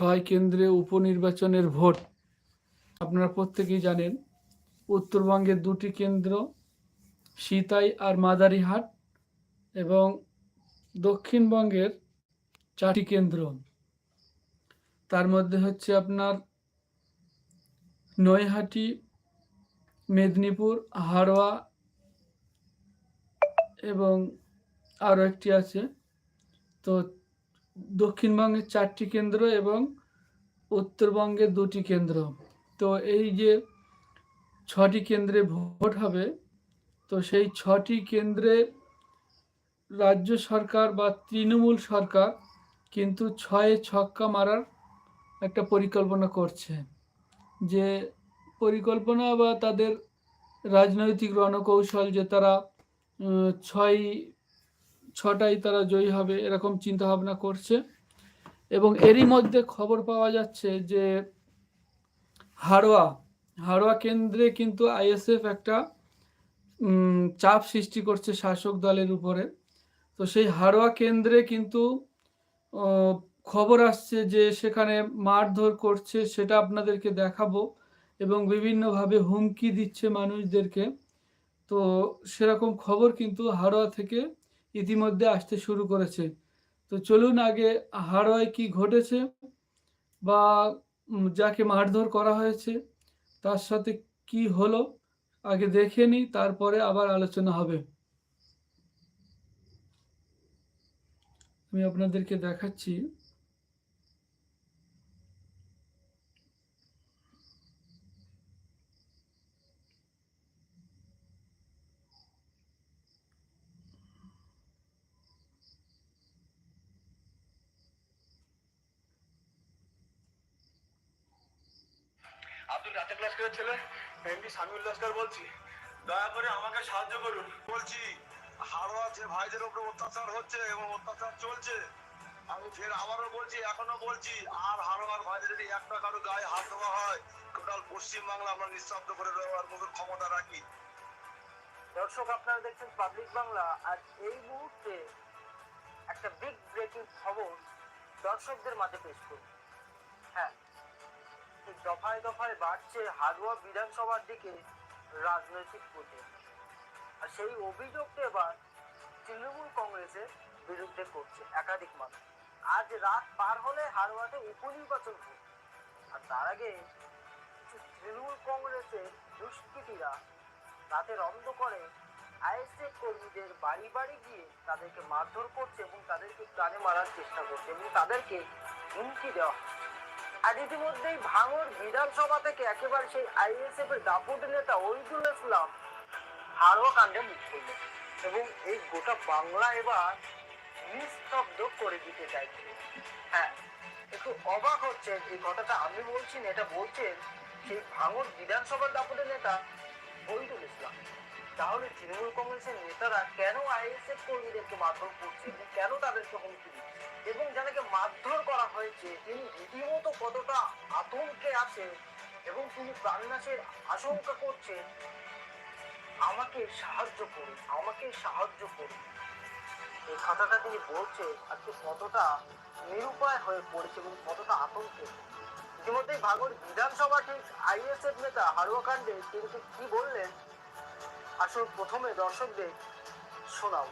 ছয় কেন্দ্রে উপনির্বাচনের ভোট। আপনারা প্রত্যেকেই জানেন, উত্তরবঙ্গের দুটি কেন্দ্র, সিতাই আর মাদারিহাট এবং দক্ষিণবঙ্গের চারটি কেন্দ্র। তার মধ্যে হচ্ছে আপনার নৈহাটি, মেদিনীপুর হাড়োয়া এবং আরও একটি আছে। তো দক্ষিণবঙ্গের চারটি কেন্দ্র এবং উত্তরবঙ্গে দুটি কেন্দ্র। তো এই যে ছটি কেন্দ্রে ভোট হবে, তো সেই ছটি কেন্দ্রে রাজ্য সরকার বা তৃণমূল সরকার কিন্তু ছয়ে ছক্কা মারার একটা পরিকল্পনা করছে। যে পরিকল্পনা বা তাদের রাজনৈতিক রণকৌশল যে তারা ছয় ছটাই তারা জয়ী হবে, এরকম চিন্তা ভাবনা করছে। এবং এরই মধ্যে খবর পাওয়া যাচ্ছে যে হাড়োয়া হাড়োয়া কেন্দ্রে কিন্তু আইএসএফ একটা চাপ সৃষ্টি করছে শাসক দলের উপরে। তো সেই হাড়োয়া কেন্দ্রে কিন্তু খবর আসছে যে সেখানে মারধর করছে, সেটা আপনাদেরকে দেখাবো। এবং বিভিন্নভাবে হুমকি দিচ্ছে মানুষদেরকে। তো সেরকম খবর কিন্তু হাড়োয়া থেকে ইতিমধ্যে আসতে শুরু করেছে। তো চলুন আগে হাড়ওয়ায় কি ঘটেছে বা যাকে মারধর করা হয়েছে, তার সাথে কি হলো, আগে দেখে নিই, তারপরে আবার আলোচনা হবে। আমি আপনাদেরকে দেখাচ্ছি। আব্দুল রাতে ক্লাস করে ছেলে, এমনি সামিউল লস্কর বলছি, দয়া করে আমাকে সাহায্য করুন। বলছি হাড়োয়া যে ভাইদের উপরে অত্যাচার হচ্ছে এবং অত্যাচার চলছে। আমি ফের আবারও বলছি, এখনও বলছি, আর হাড়োয়ার ভাইদের যদি একটা কারও গায়ে হাত দেওয়া হয়, টোটাল পশ্চিম বাংলা আমরা নিঃশব্দ করে দেওয়ার মতো ক্ষমতা রাখি। দর্শক, আপনারা দেখছেন পাবলিক বাংলা আর এই মুহূর্তে একটা বিগ ব্রেকিং খবর দর্শকদের মাঝে পেশ করি হ্যাঁ দফায় দফায় বাড়ছে হাড়ুয়া বিধানসভার দিকে রাজনৈতিক প্রচার আর সেই অভিযোগটা এবার তৃণমূল কংগ্রেসের বিরুদ্ধে করছে একাধিক মানুষ। আজ রাত পার হলে হাড়ুয়াতে উপনির্বাচন হবে। আর তার আগে তৃণমূল কংগ্রেসের দুষ্কৃতীরা রাতের অন্ধকারে আইএসএফ কর্মীদের বাড়ি বাড়ি গিয়ে তাদেরকে মারধর করছে এবং তাদেরকে প্রাণে মারার চেষ্টা করছে এবং তাদেরকে হুমকি দেওয়া। আর ইতিমধ্যেই ভাঙর বিধানসভা থেকে একেবারে সেই আইএসএফ এর দাপুট নেতা ওইদুল ইসলাম হাড়োয়া কাণ্ডে মুখ করলেন এবং এই গোটা বাংলা এবার নিস্তব্ধ করে দিতে চাইছে। হ্যাঁ একটু অবাক হচ্ছে এই কথাটা আমি বলছি না, এটা বলছেন সেই ভাঙর বিধানসভার দাপুটের নেতা বহিদুল ইসলাম। তাহলে তৃণমূল কংগ্রেসের নেতারা কেন আইএসএফ কর্মীদেরকে মারধর করছে কেন তাদেরকে হুমকি দিচ্ছে? এবং যাদেরকে মারধর করা হয়েছে, তিনি রীতিমতো কতটা আতঙ্কে আছে এবং তিনি প্রাণনাশের আশঙ্কা করছেন, আমাকে সাহায্য করুন, আমাকে সাহায্য করুন। এই কথাটা তিনি বলছে আজকে কতটা নিরুপায় হয়ে পড়েছে এবং কতটা আতঙ্কে। ইতিমধ্যেই ভাগর বিধানসভা ঠিক আইএসএফ নেতা হারুয়া কাণ্ডে কিন্তু কি বললেন? আসল প্রথমে দর্শকদের শোনাও।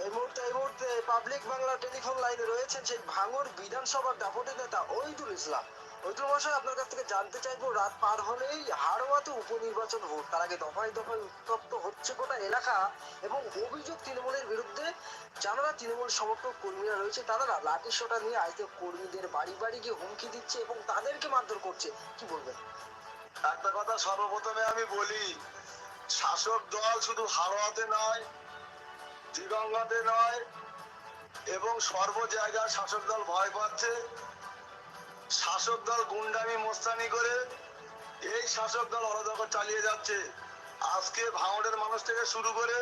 এই মুহূর্তে এই মুহূর্তে পাবলিক বাংলা টেলিফোন লাইনে রয়েছেন সেই ভাঙর বিধানসভার দাপটে নেতা ওইদুল ইসলাম। ওইদুল মশাই আপনার কাছ থেকে জানতে চাইব, রাত পার হলেই হাড়োয়াতে উপনির্বাচন ভোট, তার আগে দফায় দফায় উত্তপ্ত হচ্ছে গোটা এলাকা এবং অভিযোগ তৃণমূলের বিরুদ্ধে যারা তৃণমূল সমর্থক কর্মীরা রয়েছে, তারা লাঠি সোটা নিয়ে আইতে কর্মীদের বাড়ি বাড়ি গিয়ে হুমকি দিচ্ছে এবং তাদেরকে মারধর করছে। কি বলবেন? একটা কথা সর্বপ্রথমে আমি বলি, শাসক দল শুধু হাড়োয়াতে নয় দিগঙ্গাতে নয়, এবং সর্ব জায়গায় শাসক দল ভয় পাচ্ছে। শাসক দল গুন্ডামি মোস্তানি করে, এই শাসক দল অরাজকতা চালিয়ে যাচ্ছে। আজকে ভাঙড়ের মানুষ থেকে শুরু করে,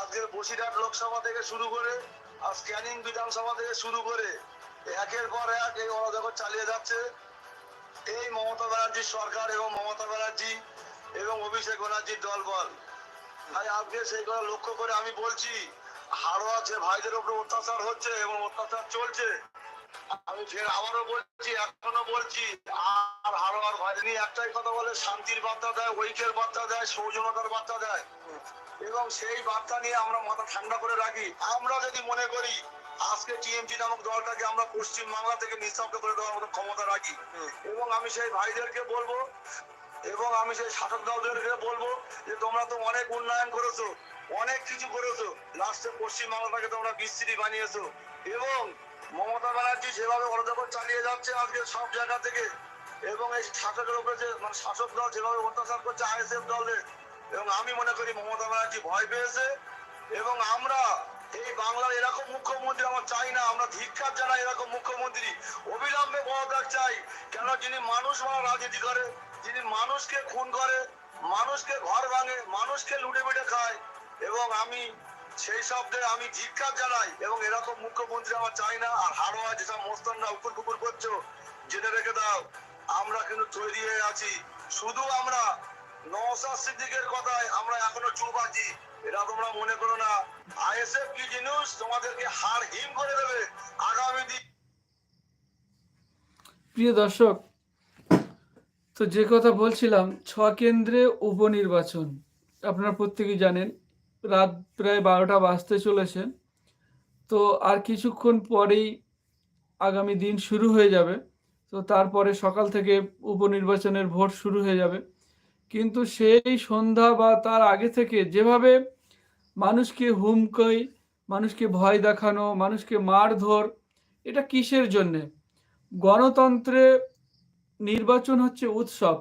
আজকে বসিরহাট লোকসভা থেকে শুরু করে আজ ক্যানিং বিধানসভা থেকে শুরু করে, একের পর এক এই অরাজকতা চালিয়ে যাচ্ছে। এই মমতা ব্যানার্জির সরকার এবং মমতা ব্যানার্জি এবং অভিষেক ব্যানার্জির দলবল। তাই আজকে লক্ষ্য করে আমি বলছি যে ভাইদের উপরে অত্যাচার হচ্ছে এবং অত্যাচার চলছে। আমি ফের আবারও বলছি এখনও বলছি আর হারোয়ার ভাই নিয়ে একটাই কথা বলে শান্তির বার্তা দেয় ঐক্যের বার্তা দেয় সৌজনতার বার্তা দেয়। এবং সেই বার্তা নিয়ে আমরা মাথা ঠান্ডা করে রাখি। আমরা যদি মনে করি আজকে টিএমসি নামক দলটাকে আমরা পশ্চিম বাংলা থেকে নিঃশব্দ করে দেওয়ার মতো ক্ষমতা রাখি। এবং আমি সেই ভাইদেরকে বলব এবং আমি সেই শাসক দলদেরকে বলব যে তোমরা তো অনেক উন্নয়ন করেছ, অনেক কিছু করেছ। লাস্টে পশ্চিম বাংলাটাকে তোমরা বিস্তৃতি বানিয়েছো। এবং মমতা ব্যানার্জি যেভাবে অরাজকতা চালিয়ে যাচ্ছে আজকে সব জায়গা থেকে, এবং এই শাসকের উপরে যে মানে শাসক দল যেভাবে অত্যাচার করছে আইএসএফ দলে এবং আমি মনে করি মমতা ব্যানার্জি ভয় পেয়েছে, এবং আমরা এই বাংলার এরকম মুখ্যমন্ত্রী আমরা চাই না, আমরা ধিক্ষার জানাই এরকম মুখ্যমন্ত্রী। অবিলম্বে পদত্যাগ চাই, কেন যিনি মানুষ মারা রাজনীতি করে যিনি মানুষকে খুন করে, মানুষকে ঘর ভাঙে, মানুষকে লুটে মেটে খায়, এবং আমি সেই শব্দে আমি ধিক্ষার জানাই, এবং এরকম মুখ্যমন্ত্রী, আমার চাই না, আর হারোয়া যেসব মোস্তানরা উকুর কুকুর করছ, জেনে রেখে দাও, আমরা কিন্তু তৈরি হয়ে আছি। শুধু আমরা নওশাদ সিদ্দিকের কথায় আমরা এখনও চুপ আছি, এটা তোমরা মনে করো না। আইএসএফ কি জিনিস? তোমাদেরকে হার হিম করে দেবে আগামী দিন। প্রিয় দর্শক তো যে কথা বলছিলাম ছ কেন্দ্রে উপনির্বাচন। আপনারা প্রত্যেকেই জানেন, রাত প্রায় বারোটা বাজতে চলেছে। তো আর কিছুক্ষণ পরেই আগামী দিন শুরু হয়ে যাবে। তো তারপরে সকাল থেকে উপনির্বাচনের ভোট শুরু হয়ে যাবে। কিন্তু সেই সন্ধ্যা বা তার আগে থেকে যেভাবে মানুষকে হুমকই মানুষকে ভয় দেখানো, মানুষকে মারধর, এটা কিসের জন্যে? গণতন্ত্রে নির্বাচন হচ্ছে উৎসব।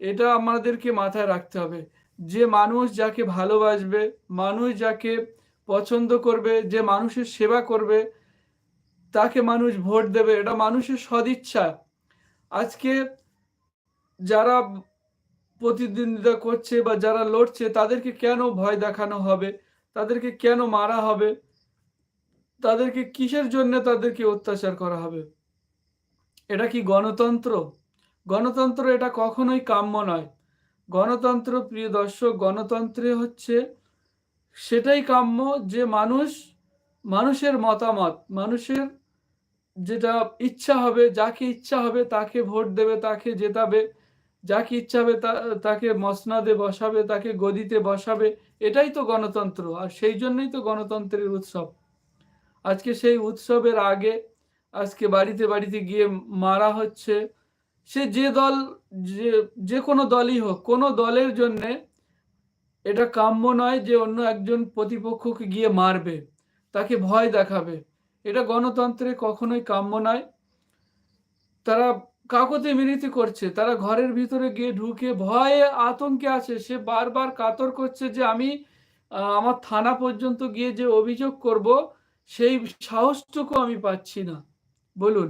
এটা আমাদেরকে মাথায় রাখতে হবে। যে মানুষ যাকে ভালোবাসবে, মানুষ যাকে পছন্দ করবে, যে মানুষের সেবা করবে, তাকে মানুষ ভোট দেবে। এটা মানুষের সদিচ্ছা। আজকে যারা প্রতিদ্বন্দ্বিতা করছে বা যারা লড়ছে, তাদেরকে কেন ভয় দেখানো হবে? তাদেরকে কেন মারা হবে? তাদেরকে কিসের জন্য তাদেরকে অত্যাচার করা হবে? এটা কি গণতন্ত্র? গণতন্ত্র এটা কখনোই কাম্য নয়। গণতন্ত্র, প্রিয় দর্শক, গণতন্ত্রে হচ্ছে সেটাই কাম্য যে মানুষ, মানুষের মতামত, মানুষের যেটা ইচ্ছা হবে, যাকে ইচ্ছা হবে তাকে ভোট দেবে, তাকে জেতাবে, যাকে ইচ্ছা হবে তাকে মসনাদে বসাবে, তাকে গদিতে বসাবে, এটাই তো গণতন্ত্র, আর সেই জন্যই তো গণতন্ত্রের উৎসব। আজকে সেই উৎসবের আগে, আজকে বাড়িতে বাড়িতে গিয়ে মারা হচ্ছে সে যে দল, যে কোনো দলই হোক, কোনো দলের জন্যে এটা কাম্য নয় যে অন্য একজন প্রতিপক্ষকে গিয়ে মারবে, তাকে ভয় দেখাবে। এটা গণতন্ত্রে কখনোই কাম্য নয়। তারা কাকতে মিনতি করছে, তারা ঘরের ভিতরে গিয়ে ঢুকে ভয়ে আতঙ্কে আছে। সে বারবার কাতর করছে যে আমি আমার থানা পর্যন্ত গিয়ে যে অভিযোগ করব, সেই সাহসটুকু আমি পাচ্ছি না। বলুন।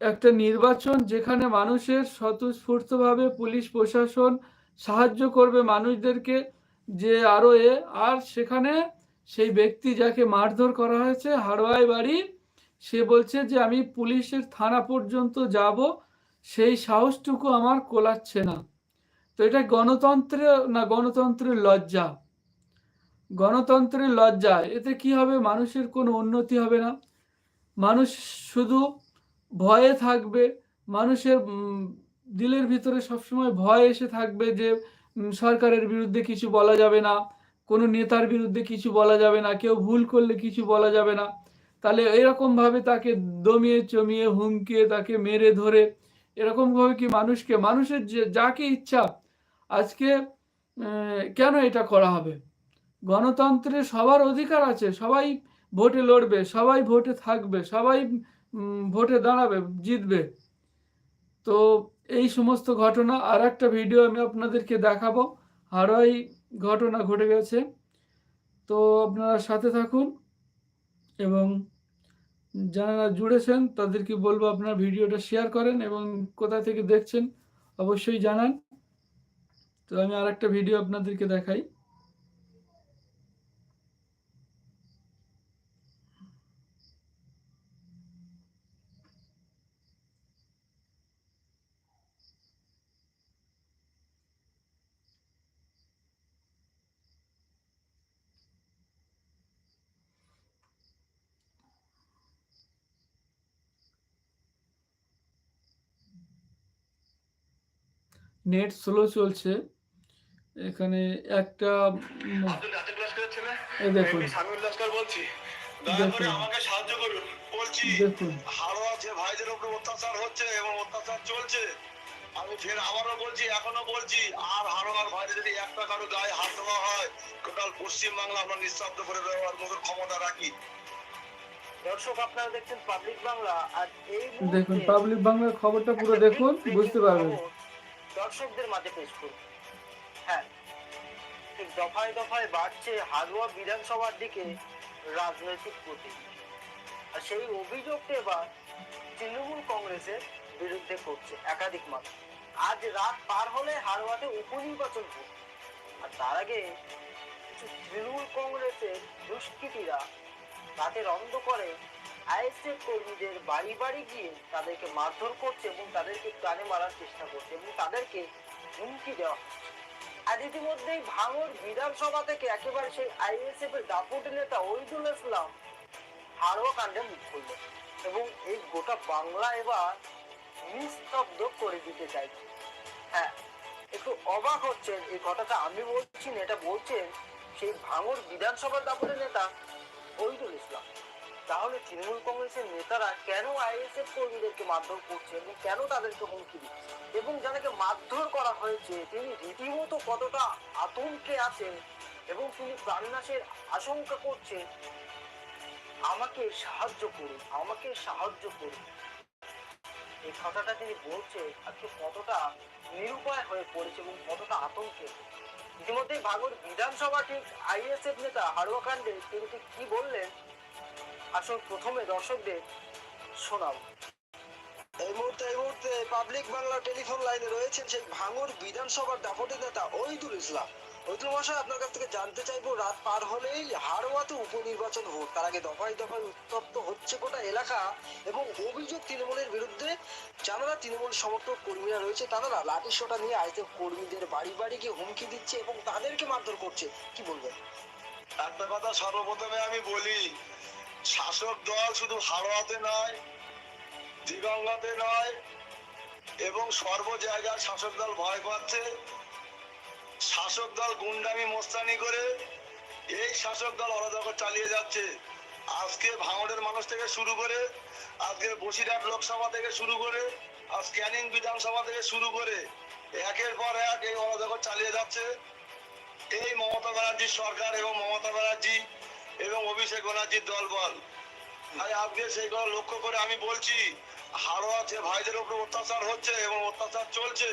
একটা নির্বাচন যেখানে মানুষের স্বতঃস্ফূর্তভাবে পুলিশ, প্রশাসন সাহায্য করবে মানুষদেরকে যে আরও এ, আর সেখানে সেই ব্যক্তি যাকে মারধর করা হয়েছে, হাড়োয়াই বাড়ি, সে বলছে যে, আমি পুলিশের থানা পর্যন্ত যাব, সেই সাহসটুকু আমার কোলাচ্ছে না। তো এটা গণতন্ত্রে, না, গণতন্ত্রের লজ্জা। গণতন্ত্রের লজ্জা, এতে কি হবে? মানুষের কোনো উন্নতি হবে না। মানুষ শুধু ভয়ে থাকবে, মানুষের দিলের ভিতরে সবসময় ভয় এসে থাকবে যে সরকারের বিরুদ্ধে কিছু বলা যাবে না, কোনো নেতার বিরুদ্ধে কিছু বলা যাবে না, কেউ ভুল করলে কিছু বলা যাবে না। তাহলে এরকমভাবে তাকে দমিয়ে চমিয়ে হুমকিয়ে তাকে মেরে ধরে এরকমভাবে কি মানুষকে, মানুষের যে, যাকে ইচ্ছা, আজকে কেন এটা করা হবে? গণতন্ত্রে সবার অধিকার আছে, সবাই ভোটে লড়বে, সবাই ভোটে থাকবে, সবাই ভোটে দাঁড়াবে, জিতবে। তো এই সমস্ত ঘটনা আর একটা ভিডিও আমি আপনাদেরকে দেখাবো। আরোই ঘটনা ঘটে গেছে। তো আপনারা সাথে থাকুন এবং যারা জুড়েছেন তাদেরকে বলব আপনার ভিডিওটা শেয়ার করেন এবং কোথা থেকে দেখছেন অবশ্যই জানান। তো আমি আর একটা ভিডিও আপনাদেরকে দেখাই। নেট স্লো চলছে। এখানে একটা উম, আব্দুল রাতের ক্লাস করেছে না? এই দেখুন। বলছি। দয়া করে দেখুন। আমাকে সাহায্য করুন। বলছি যে ভাইদের উপর অত্যাচার হচ্ছে এবং অত্যাচার চলছে। আমি ফের আবারও বলছি এখনও বলছি আর ভাইদের যদি একটা কারও গায়ে হাত দেওয়া হয় টোটাল পশ্চিম বাংলা আমরা নিঃশব্দ করে দেওয়ার মতো ক্ষমতা রাখি। দর্শক আপনারা দেখছেন পাবলিক বাংলা আর এই দেখুন পাবলিক বাংলার খবরটা পুরো দেখুন বুঝতে পারবেন। দর্শকদের মাঝে পেশ করুন। হ্যাঁ দফায় দফায় বাড়ছে হালুয়া বিধানসভার দিকে রাজনৈতিক প্রতীক। আর সেই অভিযোগটা এবার তৃণমূল কংগ্রেসের বিরুদ্ধে করছে একাধিক মানুষ আজ রাত পার হলে হারোয়াতে উপনির্বাচন হবে। আর তার আগে কিছু তৃণমূল কংগ্রেসের দুষ্কৃতীরা রাতের অন্ধকারে আইএসএফ কর্মীদের বাড়ি বাড়ি গিয়ে তাদেরকে মারধর করছে এবং তাদেরকে প্রাণে মারার চেষ্টা করছে এবং তাদেরকে হুমকি দেওয়া আর ইতিমধ্যেই ভাঙর বিধানসভা থেকে একেবারে সেই আইএসএফ এর দাপুটি নেতা ওইদুল ইসলাম হাড়োয়া কাণ্ডে মুখ করল এবং এই গোটা বাংলা এবার নিস্তব্ধ করে দিতে চাইছে। হ্যাঁ একটু অবাক হচ্ছেন এই কথাটা আমি বলছি না, এটা বলছেন সেই ভাঙর বিধানসভার দাপুটে নেতা ওইদুল ইসলাম। তাহলে তৃণমূল কংগ্রেসের নেতারা কেন আইএসএফ কর্মীদেরকে মারধর করছে এবং কেন তাদেরকে হুমকি দিচ্ছে এবং যাদেরকে মারধর করা হয়েছে, তিনি রীতিমতো কতটা আতঙ্কে আছেন এবং তিনি প্রাণনাশের আশঙ্কা করছেন, আমাকে সাহায্য করুন, আমাকে সাহায্য করুন। এই কথাটা তিনি বলছে আজকে কতটা নিরুপায় হয়ে পড়েছে এবং কতটা আতঙ্কে। ইতিমধ্যে ভাগর বিধানসভা ঠিক আইএসএফ নেতা হাড়ুয়া কাণ্ডে তিনি কি বললেন আসল প্রথমে দর্শকদের শোনাবো। এই মুহূর্তে এই মুহূর্তে পাবলিক বাংলা টেলিফোন লাইনে রয়েছেন সেই ভাঙর বিধানসভার দাপটে নেতা ওইদুল ইসলাম। ওইদুল মশাই আপনার কাছ থেকে জানতে চাইব রাত পার হলেই হাড়োয়াতে উপনির্বাচন ভোট তার আগে দফায় দফায় উত্তপ্ত হচ্ছে গোটা এলাকা এবং অভিযোগ তৃণমূলের বিরুদ্ধে যারা তৃণমূল সমর্থক কর্মীরা রয়েছে। তারা লাঠি সোটা নিয়ে আইসিএফ কর্মীদের বাড়ি বাড়ি গিয়ে হুমকি দিচ্ছে এবং তাদেরকে মারধর করছে। কি বলবেন? একটা কথা সর্বপ্রথমে আমি বলি শাসক দল শুধু হাড়োয়াতে নয় দিগঙ্গাতে নয়, এবং সর্ব জায়গায় শাসক দল ভয় পাচ্ছে। শাসক দল গুন্ডামি মোস্তানি করে এই শাসক দল অরাজক চালিয়ে যাচ্ছে। আজকে ভাঙড়ের মানুষ থেকে শুরু করে আজকে বসিরহাট লোকসভা থেকে শুরু করে আজ ক্যানিং বিধানসভা থেকে শুরু করে, একের পর এক এই অরাজক চালিয়ে যাচ্ছে। এই মমতা ব্যানার্জির সরকার এবং মমতা ব্যানার্জি এবং অভিষেক ব্যানার্জির দলবল। তাই আজকে সেইগুলো লক্ষ্য করে আমি বলছি হাড়োয়া যে ভাইদের উপর অত্যাচার হচ্ছে এবং অত্যাচার চলছে।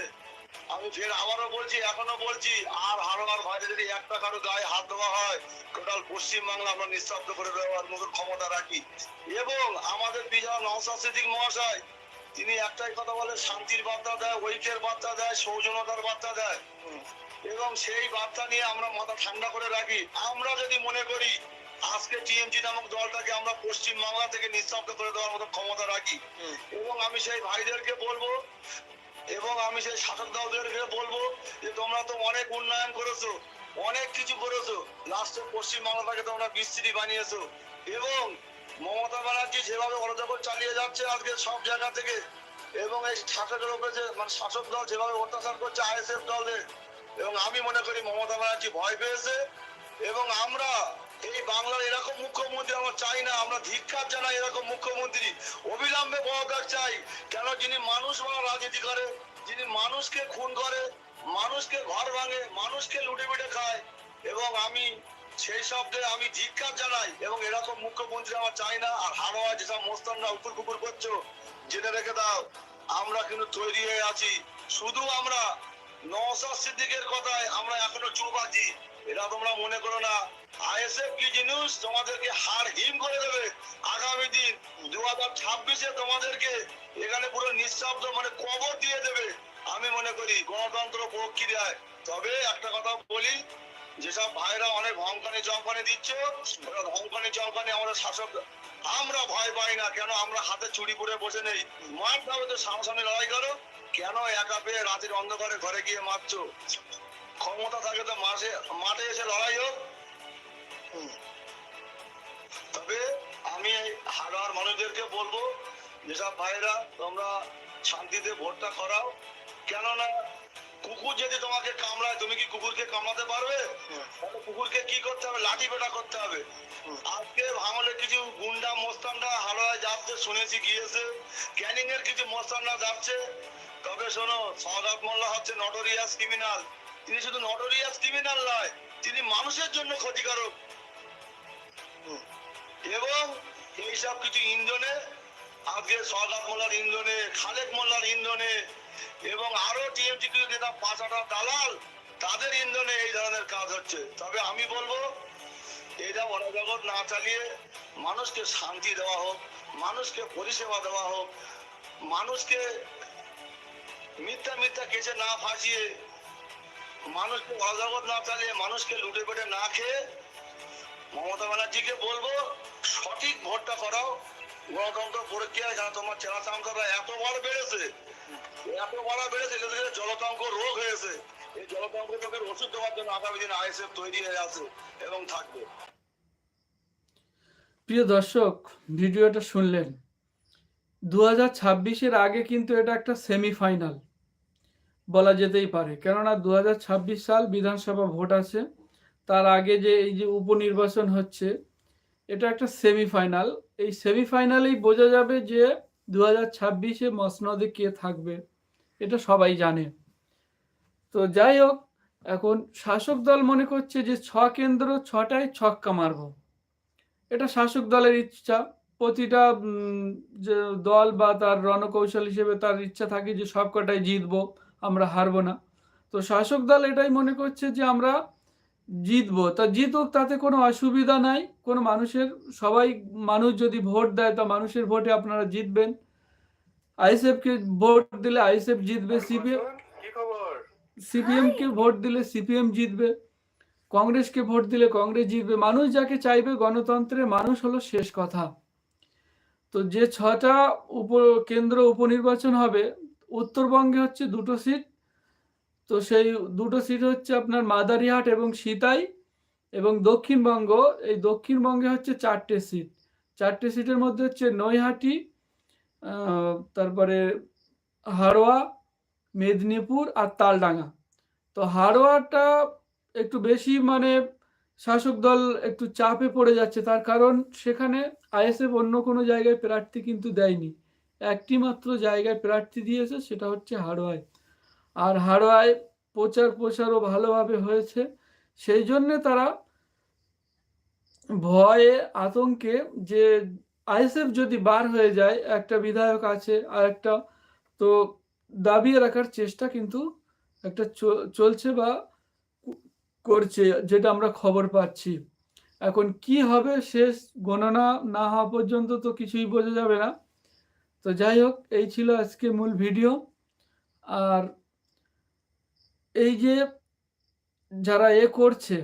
আমি ফের আবারও বলছি এখনও বলছি আর হাড়োয়ার ভাইদের যদি একটা কারও গায়ে হাত দেওয়া হয় টোটাল পশ্চিম বাংলা আমরা নিঃশব্দ করে দেওয়ার মতো ক্ষমতা রাখি। এবং আমাদের বিজয় নওসাদ সিদ্দিক মহাশয় তিনি একটাই কথা বলে শান্তির বার্তা দেয় ঐক্যের বার্তা দেয় সৌজনতার বার্তা দেয়। এবং সেই বার্তা নিয়ে আমরা মাথা ঠান্ডা করে রাখি। আমরা যদি মনে করি আজকে টিএমজি নামক দলটাকে আমরা পশ্চিম বাংলা থেকে নিঃশব্দ করে দেওয়ার মতো ক্ষমতা রাখি। এবং আমি সেই ভাইদেরকে বলব এবং আমি সেই শাসক দলদেরকে বলব যে তোমরা তো অনেক উন্নয়ন করেছ অনেক কিছু করেছ লাস্টে পশ্চিম বাংলাটাকে তোমরা বিস্তৃতি বানিয়েছো। এবং মমতা ব্যানার্জি যেভাবে অরাজকতা চালিয়ে যাচ্ছে আজকে সব জায়গা থেকে এবং এই শাসকের উপরে যে মানে শাসক দল যেভাবে অত্যাচার করছে আইএসএফ দলের এবং আমি মনে করি মমতা ব্যানার্জি ভয় পেয়েছে এবং আমরা এই বাংলার এরকম মুখ্যমন্ত্রী, আমরা চাই না, আমরা ধিক্ষার জানাই এরকম মুখ্যমন্ত্রী। অবিলম্বে পদত্যাগ চাই, কেন যিনি মানুষ মারা রাজনীতি করে, যিনি মানুষকে খুন করে, মানুষকে ঘর ভাঙে, মানুষকে লুটে পিটে খায়, এবং আমি সেই শব্দে আমি ধিক্ষার জানাই, এবং এরকম মুখ্যমন্ত্রী আমার চাই না, আর হারোয়া যেসব মোস্তানরা উপর কুকুর করছ, জেনে রেখে দাও, আমরা কিন্তু তৈরি হয়ে আছি। শুধু আমরা নওসাদ সিদ্দিকের কথায় আমরা এখনও চুপ আছি। এটা তোমরা মনে করো না। আইএসএফ কি জিনিস? তোমাদেরকে হার হিম করে দেবে আগামী দিন। দু হাজার ছাব্বিশে তোমাদেরকে এখানে পুরো নিঃশব্দ মানে কবর দিয়ে দেবে। আমি মনে করি গণতন্ত্র প্রক্রিয়ায় তবে একটা কথা বলি, যেসব ভাইরা অনেক ধমকানি চমকানি দিচ্ছ, ওরা ধমকানি চমকানি আমাদের শাসক, আমরা ভয় পাই না। কেন? আমরা হাতে চুরি পরে বসে নেই। ভাবে তো সামনাসামনি লড়াই করো। কেন একা পেয়ে রাতের অন্ধকারে ঘরে গিয়ে মারছো? ক্ষমতা থাকে তো মাসে মাঠে এসে লড়াই হোক। তবে আমি এই হারার মানুষদেরকে বলব যেসব ভাইরা তোমরা শান্তিতে ভোটটা করাও। কেননা কুকুর যদি তোমাকে কামড়ায় তুমি কি কুকুরকে কামড়াতে পারবে? তাহলে কুকুরকে কি করতে হবে? লাঠি পেটা করতে হবে। আজকে ভাঙলে কিছু গুন্ডা মোস্তানরা হাওড়ায় যাচ্ছে শুনেছি গিয়েছে। ক্যানিং এর কিছু মোস্তানরা যাচ্ছে। তবে শোনো সৌরভ মোল্লা হচ্ছে নটোরিয়াস ক্রিমিনাল তিনি শুধু নটোরিয়াস ক্রিমিনাল নয়, তিনি মানুষের জন্য ক্ষতিকারক। এবং এইসব কিছু ইন্ধনে, আজকে সৌরভ মোল্লার ইন্ধনে, খালেক মোল্লার ইন্ধনে, এবং আরও টিএমসি কিছু নেতা পাঁচাটা দালাল, তাদের ইন্ধনে এই ধরনের কাজ হচ্ছে। তবে আমি বলব এটা অনাজগত না চালিয়ে মানুষকে শান্তি দেওয়া হোক, মানুষকে পরিষেবা দেওয়া হোক, মানুষকে মিথ্যা মিথ্যা কেসে না ফাঁসিয়ে মানুষকে অজগত না চালিয়ে মানুষকে লুটে পেটে না খেয়ে মমতা ব্যানার্জিকে বলব, সঠিক ভোটটা করাও। গণতন্ত্র পরীক্ষায় যা তোমার চেনা সংখ্যাটা এতবার বেড়েছে এত এতবার বেড়েছে এদের জলতঙ্ক রোগ হয়েছে, এই জলতঙ্ক রোগের ওষুধ দেওয়ার জন্য আগামী দিনে আইএসএফ তৈরি হয়ে আছে এবং থাকবে। প্রিয় দর্শক, ভিডিওটা শুনলেন। দু হাজার আগে কিন্তু এটা একটা সেমিফাইনাল। বলা যেতেই পারে। কেননা দু হাজার ছাব্বিশ সাল বিধানসভা ভোট আছে, তার আগে যে এই যে উপনির্বাচন হচ্ছে, এটা একটা সেমিফাইনাল। এই সেমিফাইনালেই বোঝা যাবে যে দু হাজার ছাব্বিশে মসনদে কে থাকবে, এটা সবাই জানে। তো যাই হোক, এখন শাসক দল মনে করছে যে ছ কেন্দ্র ছটায় ছক্কা মারবো। এটা শাসক দলের ইচ্ছা। প্রতিটা দল বা তার রণকৌশল হিসেবে তার ইচ্ছা থাকে যে সবকটাই জিতবো। আমরা হারবো না। তো শাসক দল এটাই মনে করছে যে আমরা জিতবো। তা জিতুক তাতে কোনো অসুবিধা নাই। কোনো মানুষের সবাই মানুষ যদি ভোট দেয় তা মানুষের ভোটে আপনারা জিতবেন। আইএসএফকে ভোট দিলে আইএসএফ জিতবে সিপিএম কি সিপিএম কে ভোট দিলে সিপিএম জিতবে কংগ্রেসকে ভোট দিলে কংগ্রেস জিতবে। মানুষ যাকে চাইবে গণতন্ত্রে মানুষ হলো শেষ কথা। তো যে ছটা উপ কেন্দ্র উপনির্বাচন হবে উত্তরবঙ্গে হচ্ছে দুটো সিট তো সেই দুটো সিট হচ্ছে আপনার মাদারিহাট এবং সিতাই এবং দক্ষিণবঙ্গ। এই দক্ষিণবঙ্গে হচ্ছে চারটে সিট চারটে সিটের মধ্যে হচ্ছে নৈহাটি তারপরে হাড়োয়া, মেদিনীপুর আর তালডাঙ্গা। তো হাড়োয়াটা একটু বেশি মানে শাসক দল একটু চাপে পড়ে যাচ্ছে। তার কারণ সেখানে আইএসএফ অন্য কোনো জায়গায় প্রার্থী কিন্তু দেয়নি। একটি মাত্র জায়গায় প্রার্থী দিয়েছে, সেটা হচ্ছে হাড়োয়ায় আর হাড়োয়ায় প্রচার প্রসারও ভালোভাবে হয়েছে। সেই জন্যে তারা ভয়ে আতঙ্কে যে আইএসএফ যদি বার হয়ে যায়, একটা বিধায়ক আছে আর একটা, তো দাবিয়ে রাখার চেষ্টা কিন্তু একটা চলছে বা করছে, যেটা আমরা খবর পাচ্ছি। এখন কি হবে, শেষ গণনা না হওয়া পর্যন্ত তো কিছুই বোঝা যাবে না। তো যাই হোক, এই ছিল আজকে মূল ভিডিও। আর এই যে যারা এ করছে,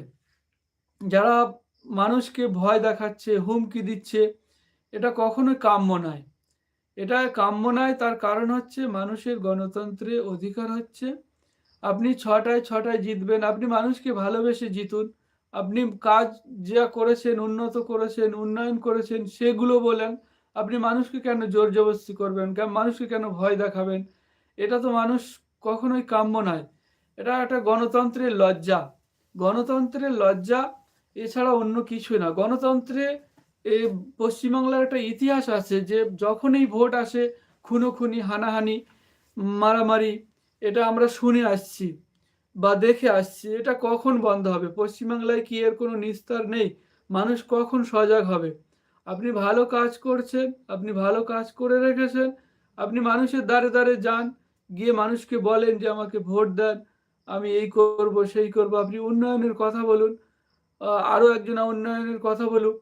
যারা মানুষকে ভয় দেখাচ্ছে, হুমকি দিচ্ছে, এটা কখনোই কাম্য নয়। এটা কাম্য নয়, তার কারণ হচ্ছে মানুষের গণতন্ত্রে অধিকার হচ্ছে। আপনি ছটায় ছটায় জিতবেন, আপনি মানুষকে ভালোবেসে জিতুন। আপনি কাজ যা করেছেন, উন্নত করেছেন, উন্নয়ন করেছেন, সেগুলো বলেন। আপনি মানুষকে কেন জোর জবরদস্তি করবেন? কেন মানুষকে কেন ভয় দেখাবেন? এটা তো মানুষ কখনোই কাম্য নয়। এটা একটা গণতন্ত্রের লজ্জা। গণতন্ত্রের লজ্জা এছাড়া অন্য কিছুই না। গণতন্ত্রে এ পশ্চিমবাংলার একটা ইতিহাস আছে যে যখনই ভোট আসে, খুনোখুনি, হানাহানি, মারামারি, এটা আমরা শুনে আসছি বা দেখে আসছি। এটা কখন বন্ধ হবে? পশ্চিমবাংলায় কি এর কোনো নিস্তার নেই? মানুষ কখন সজাগ হবে? আপনি ভালো কাজ করছেন, আপনি ভালো কাজ করে রেখেছেন, আপনি মানুষের দ্বারে দ্বারে যান, গিয়ে মানুষকে বলেন যে আমাকে ভোট দেন, আমি এই করব, সেই করব, আপনি উন্নয়নের কথা বলুন আরও একজন উন্নয়নের কথা বলুক,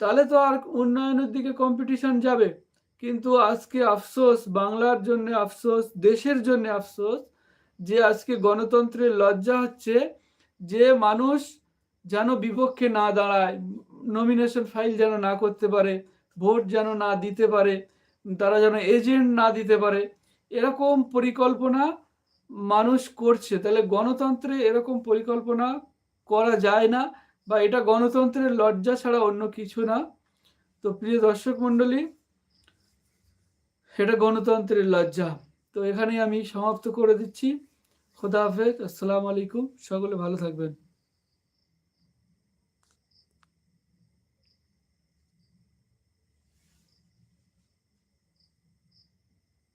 তাহলে তো আর উন্নয়নের দিকে কম্পিটিশন যাবে। কিন্তু আজকে আফসোস, বাংলার জন্য আফসোস, দেশের জন্য আফসোস, যে আজকে গণতন্ত্রের লজ্জা হচ্ছে যে মানুষ যেন বিপক্ষে না দাঁড়ায় নমিনেশন ফাইল যেন না করতে পারে ভোট যেন না দিতে পারে, তারা যেন এজেন্ট না দিতে পারে, এরকম পরিকল্পনা মানুষ করছে। তাহলে গণতন্ত্রে এরকম পরিকল্পনা করা যায় না বা এটা গণতন্ত্রের লজ্জা ছাড়া অন্য কিছু না। তো প্রিয় দর্শক মণ্ডলী, এটা গণতন্ত্রের লজ্জা। তো এখানেই আমি সমাপ্ত করে দিচ্ছি। খোদা হাফেজ, আসসালামু আলাইকুম। সকলে ভালো থাকবেন।